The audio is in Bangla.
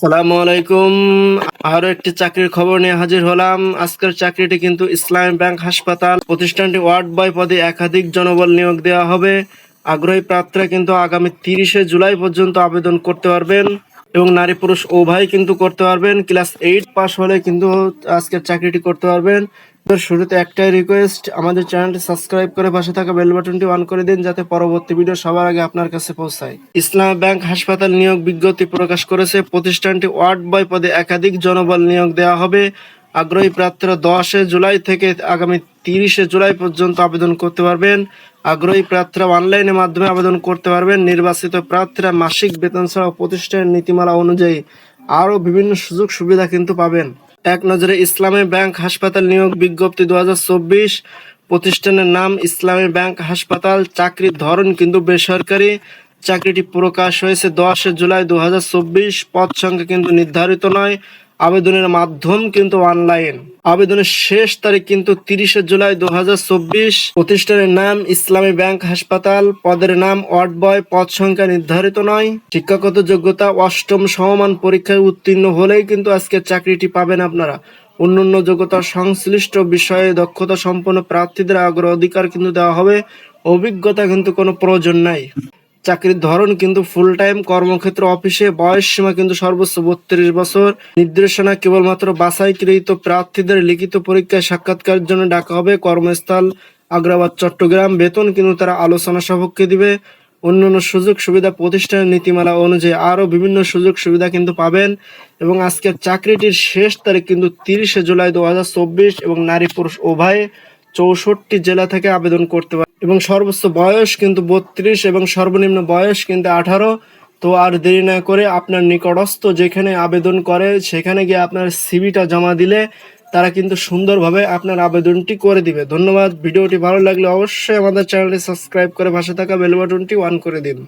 আসসালামু আলাইকুম। আরও একটি চাকরির খবর নিয়ে হাজির হলাম। আজকের চাকরিটি কিন্তু ইসলামী ব্যাংক হাসপাতাল প্রতিষ্ঠানটি ওয়ার্ড বয় পদে একাধিক জনবল নিয়োগ দেওয়া হবে। আগ্রহী প্রার্থীরা কিন্তু আগামী তিরিশে জুলাই পর্যন্ত আবেদন করতে পারবেন এবং নারী পুরুষ উভয় কিন্তু করতে পারবেন। ক্লাস এইট পাস হলে কিন্তু আজকের চাকরিটি করতে পারবেন। শুরুতে একটাই রিকোয়েস্ট আমাদের চ্যানেলটি সাবস্ক্রাইব করে পাশে থাকা বেল বাটনটি অন করে দিন যাতে পরবর্তী ভিডিও সবার আগে আপনার কাছে পৌঁছায়। ইসলাম ব্যাংক হাসপাতাল নিয়োগ বিজ্ঞপ্তি প্রকাশ করেছে। প্রতিষ্ঠানটি ওয়ার্ড বয় পদে একাধিক জনবল নিয়োগ দেওয়া হবে। আগ্রহী প্রার্থীরা দশে জুলাই থেকে আগামী তিরিশে জুলাই পর্যন্ত আবেদন করতে পারবেন। আগ্রহী প্রার্থীরা অনলাইনের মাধ্যমে আবেদন করতে পারবেন। নির্বাচিত প্রার্থীরা মাসিক বেতন ছাড়াও প্রতিষ্ঠানের নীতিমালা অনুযায়ী আরও বিভিন্ন সুযোগ সুবিধা কিন্তু পাবেন। এক নজরে ইসলামী ব্যাংক হাসপাতাল নিয়োগ বিজ্ঞপ্তি দু হাজার চব্বিশ। প্রতিষ্ঠানের নাম ইসলামী ব্যাংক হাসপাতাল, চাকরির ধরন কিন্তু বেসরকারি। চাকরিটি প্রকাশ হয়েছে দশ জুলাই দু পদ সংখ্যা কিন্তু নির্ধারিত নয়। আবেদনের মাধ্যম কিন্তু অনলাইন আবেদনের শেষ তারিখ কিন্তু তিরিশে জুলাই দু হাজার চব্বিশ। প্রতিষ্ঠানের নাম ইসলামী ব্যাংক হাসপাতাল। পদের নাম ওয়ার্ড বয় পদ সংখ্যা নির্ধারিত নয়। শিক্ষাগত যোগ্যতা অষ্টম সমমান পরীক্ষায় উত্তীর্ণ হলেই কিন্তু আজকে চাকরিটি পাবেন আপনারা। অন্যান্য যোগ্যতা সংশ্লিষ্ট বিষয়ে দক্ষতা সম্পন্ন প্রার্থীদের আগ্রহ অধিকার কিন্তু দেওয়া হবে। অভিজ্ঞতা কিন্তু কোনো প্রয়োজন নাই। চাকরির ধরন কিন্তু ফুল টাইম কর্মক্ষেত্র অফিসে বয়স সীমা কিন্তু সর্বোচ্চ বত্রিশ বছর। নির্দেশনা কেবলমাত্র বাছাইকৃত প্রার্থীদের লিখিত পরীক্ষায় সাক্ষাৎকারের জন্য ডাকা হবে। কর্মস্থল আগ্রাবাদ, চট্টগ্রাম। বেতন কিন্তু তারা আলোচনা সাপেক্ষে দিবে। অন্যান্য সুযোগ সুবিধা প্রতিষ্ঠানের নীতিমালা অনুযায়ী আরও বিভিন্ন সুযোগ সুবিধা কিন্তু পাবেন। এবং আজকের চাকরিটির শেষ তারিখ কিন্তু তিরিশে জুলাই দু হাজার চব্বিশ এবং নারী পুরুষ উভয়ে চৌষট্টি জেলা থেকে আবেদন করতে পারে এবং সর্বোচ্চ বয়স কিন্তু বত্রিশ এবং সর্বনিম্ন বয়স কিন্তু আঠারো। তো আর দেরি না করে আপনার নিকটস্থ যেখানে আবেদন করে, সেখানে গিয়ে আপনার সিবিটা জমা দিলে তারা কিন্তু সুন্দরভাবে আপনার আবেদনটি করে দিবে। ধন্যবাদ। ভিডিওটি ভালো লাগলে অবশ্যই আমাদের চ্যানেলটি সাবস্ক্রাইব করে পাশে থাকা বেল বাটনটি অন করে দিন।